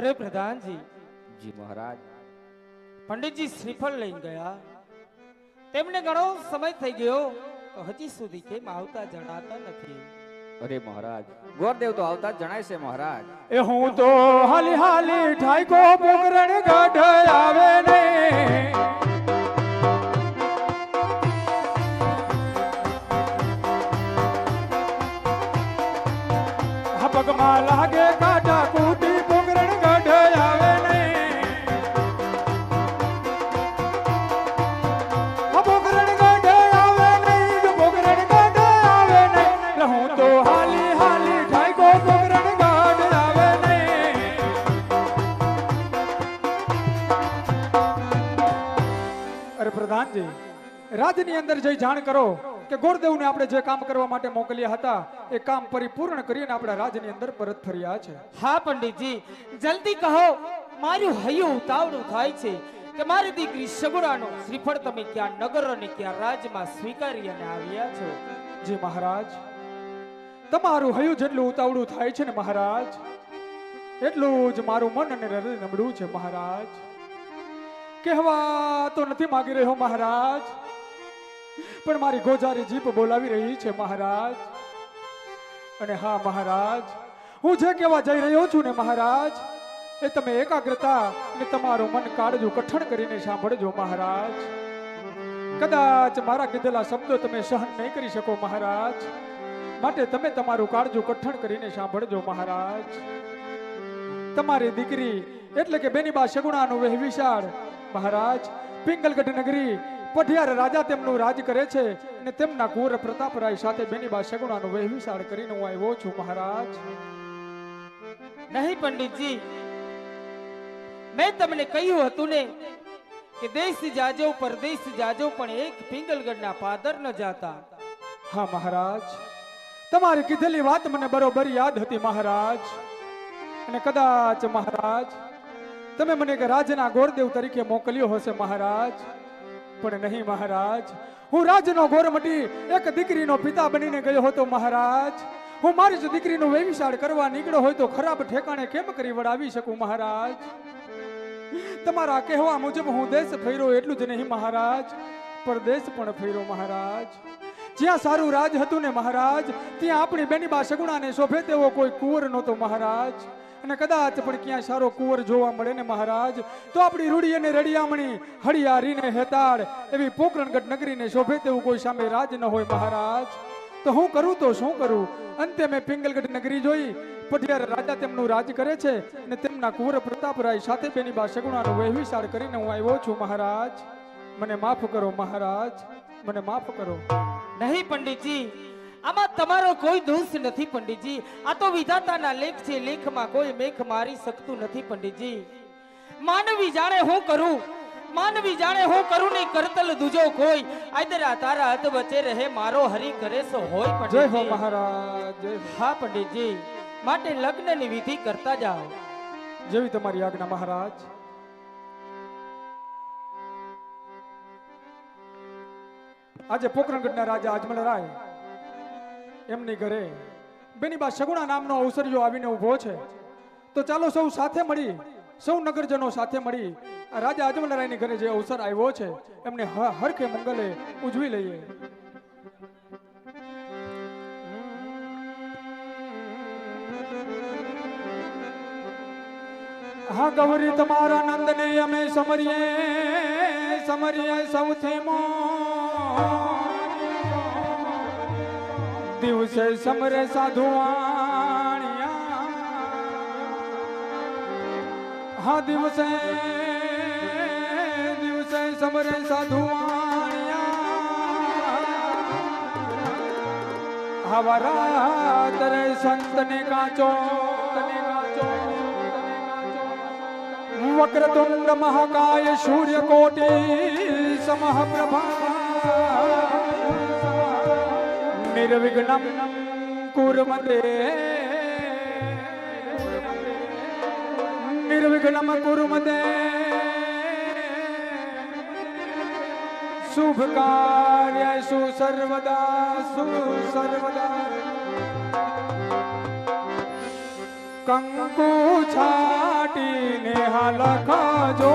અરે પ્રધાનજી. જી મહારાજ. પંડિતજી શ્રીફળ લઈને ગયા. તેમને ઘણો સમય થઈ ગયો તો હજી સુધી કેમ આવતા જણાતા નથી? અરે મહારાજ ગોરદેવ તો આવતા જણાય છે મહારાજ. એ હું તો હાલી હાલી ઠાઈકો પોકરણ ગઢ આવે નહીં હા પગમાં લાગે કાટા કૂટી પ્રધાનજી રાજની અંદર જઈ જાણ કરો કે ગોરદેવને આપણે જે કામ કરવા માટે મોકલ્યા હતા એ કામ પરિપૂર્ણ કરીને આપણા રાજની અંદર પરત ફર્યા છે. હા પંડિતજી જલ્દી કહો મારું હૈયું ઉતાવળું થાય છે કે મારી દીકરી સગુણાનો શ્રીફળ તમે ક્યાં નગર અને ક્યાં રાજમાં સ્વીકારી અને આવ્યા છો? જી મહારાજ તમારું હયું જેટલું ઉતાવળું થાય છે ને મહારાજ એટલું જ મારું મન અને હૃદય નબળું છે મહારાજ. કહેવા તો નથી માગી રહ્યો મહારાજ. પણ મારી ગોજારી જીભ બોલાવી રહી છે મહારાજ. અને હા મહારાજ, હું જે કહેવા જઈ રહ્યો છું ને મહારાજ, એ તમે એકાગ્રતા અને તમારું મન કાળજું કઠણ કરીને સાંભળજો મહારાજ. કદાચ મારા કીધેલા શબ્દો તમે સહન નહીં કરી શકો મહારાજ. માટે તમે તમારું કાળજું કઠણ કરીને સાંભળજો મહારાજ. તમારી દીકરી એટલે કે બેનીબા સગુણાનું વહેવિશાળ મહારાજ પિંગલગઢ નગરી પઢિયાર રાજા તેમનું રાજ કરે છે અને તેમના કુંવર પ્રતાપરાય સાથે બેનીબા સગુણાનું વહેવિસાળ કરીને હું આવ્યો છું મહારાજ. નહીં પંડિતજી મેં તમને કહ્યું હતું ને કે દેશ જાજો પરદેશ જાજો પણ એક પિંગલગઢના પાદર ન જાતા. હા મહારાજ. તમારી કીધેલી વાત મને બરોબર યાદ હતી મહારાજ. અને કદાચ મહારાજ તમે મને કે રાજના ગોરદેવ તરીકે મોકલ્યો હશે, મહારાજ. પણ નહીં, મહારાજ. હું રાજનો ગોરમટી એક દીકરીનો પિતા બનીને ગયો હતો, મહારાજ. હું મારી જ દીકરીનો વેવિશાળ કરવા નીકળ્યો હોય તો ખરાબ ઠેકાણે કેમ કરી વળાવી શકું, મહારાજ? તમારા કહેવા મુજબ હું દેશ ફેરો એટલું જ નહીં, મહારાજ. પરદેશ પણ ફેરો મહારાજ. જ્યાં સારું રાજ હતું ને મહારાજ, ત્યાં આપણી બેનીબા સગુણાને શોભે તેવો કોઈ કુંવર નહોતો મહારાજ. અને કદાચ પણ ક્યાં સારો કુંવર જોવા મળે ને મહારાજ, તો આપણી રૂડી અને રડિયામણી હળિયારી ને હેતાળ એવી પોકરણગઢ નગરીને શોભે તેવું કોઈ સામે રાજ ન હોય મહારાજ. તો હું કરું તો શું કરું? અંતે મેં પિંગલગઢ નગરી જોઈ પઢિયાર રાજા તેમનું રાજ કરે છે અને તેમના કુંવર પ્રતાપરાય સાથે બેની બા સગુણાનો વહેવિશાળ કરીને હું આવ્યો છું મહારાજ. મને માફ કરો મહારાજ. મને માફ કરો. નહીં પંડિતજી આમાં તમારો કોઈ દોષ નથી પંડિતજી. આ તો વિધાતાના લેખ છે લેખમાં કોઈ મેખ મારી શકતું નથી પંડિતજી. માનવી જાણે હું કરું? માનવી જાણે હું કરું નહીં કરતલ દુજો કોઈ? આદરા તારા હાથ વચ્ચે રહે મારો હરી કરે સો હોય જય હો મહારાજ હા પંડિતજી માટે લગ્નની વિધિ કરતા જાઓ. જેવી તમારી આજ્ઞા મહારાજ. આજે પોકરણગઢના રાજા અજમલ રાય એમની ઘરે બેનીબા સગુણા નામનો અવસરિયો આવીને ઊભો છે. તો ચાલો સૌ સાથે મળી, સૌ નગરજનો સાથે મળી રાજા અજમલ રાયની ઘરે જે અવસર આવ્યો છે, એમને હરખે મંગલે ઉજવી લઈએ. હા, ગૌરી, તમારા નંદને અમે સમરીએ સમરીએ સૌથી મો દિવસે સમરે સાધુવાણિયા હા દિવસે દિવસે સમરે સાધુવાણિયા હવરા તરે સંતને કાચો તને કાચો વક્રતુંડ મહાકાય સૂર્યકોટી સમઃપ્રભા નિર્વિઘ્નમ કુરમતે નિર્વિઘ્નમ કુરમતે શુભ કાર્યુ સર્વદા સર્વદા કંકુ છાટી ને હાલ ખાજો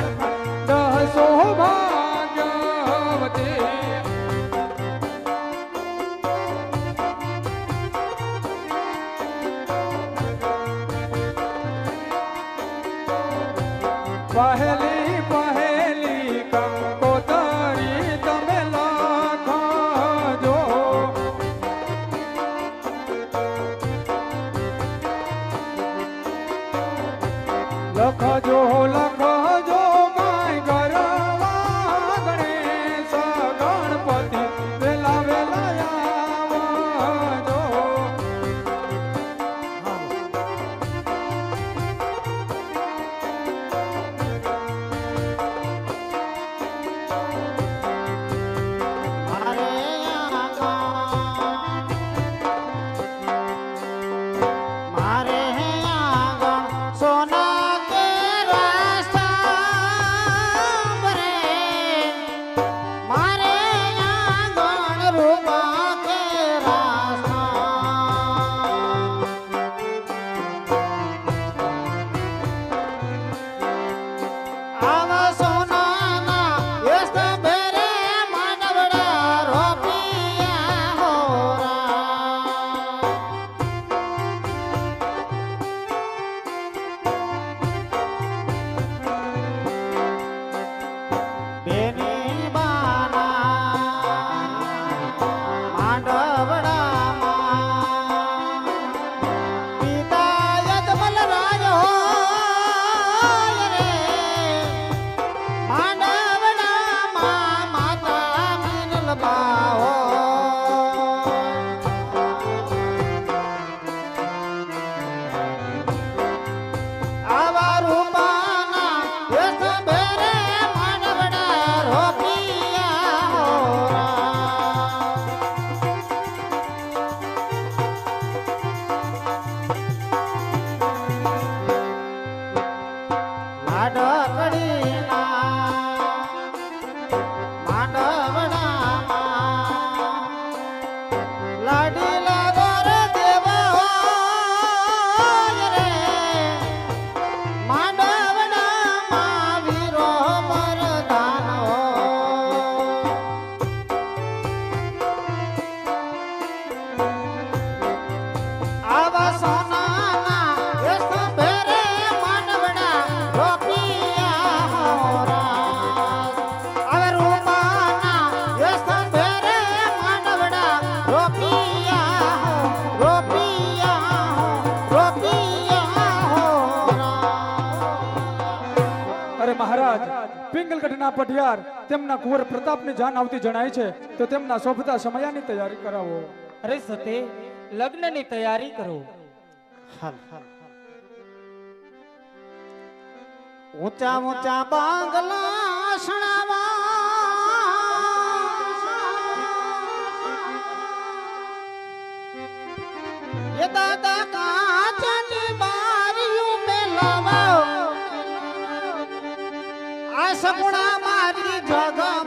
Marta. મહારાજ પિંગલગઢના પઢિયાર તેમના કુંવર પ્રતાપની જાન આવતી જણાય છે. તો તેમના શોભતા સમયાની તૈયારી કરાવો. અરે સતે લગ્નની તૈયારી કરો. ઊંચા ઊંચા બાંગલા શણાવા. એ દાદા કા સગુણા મારી જગત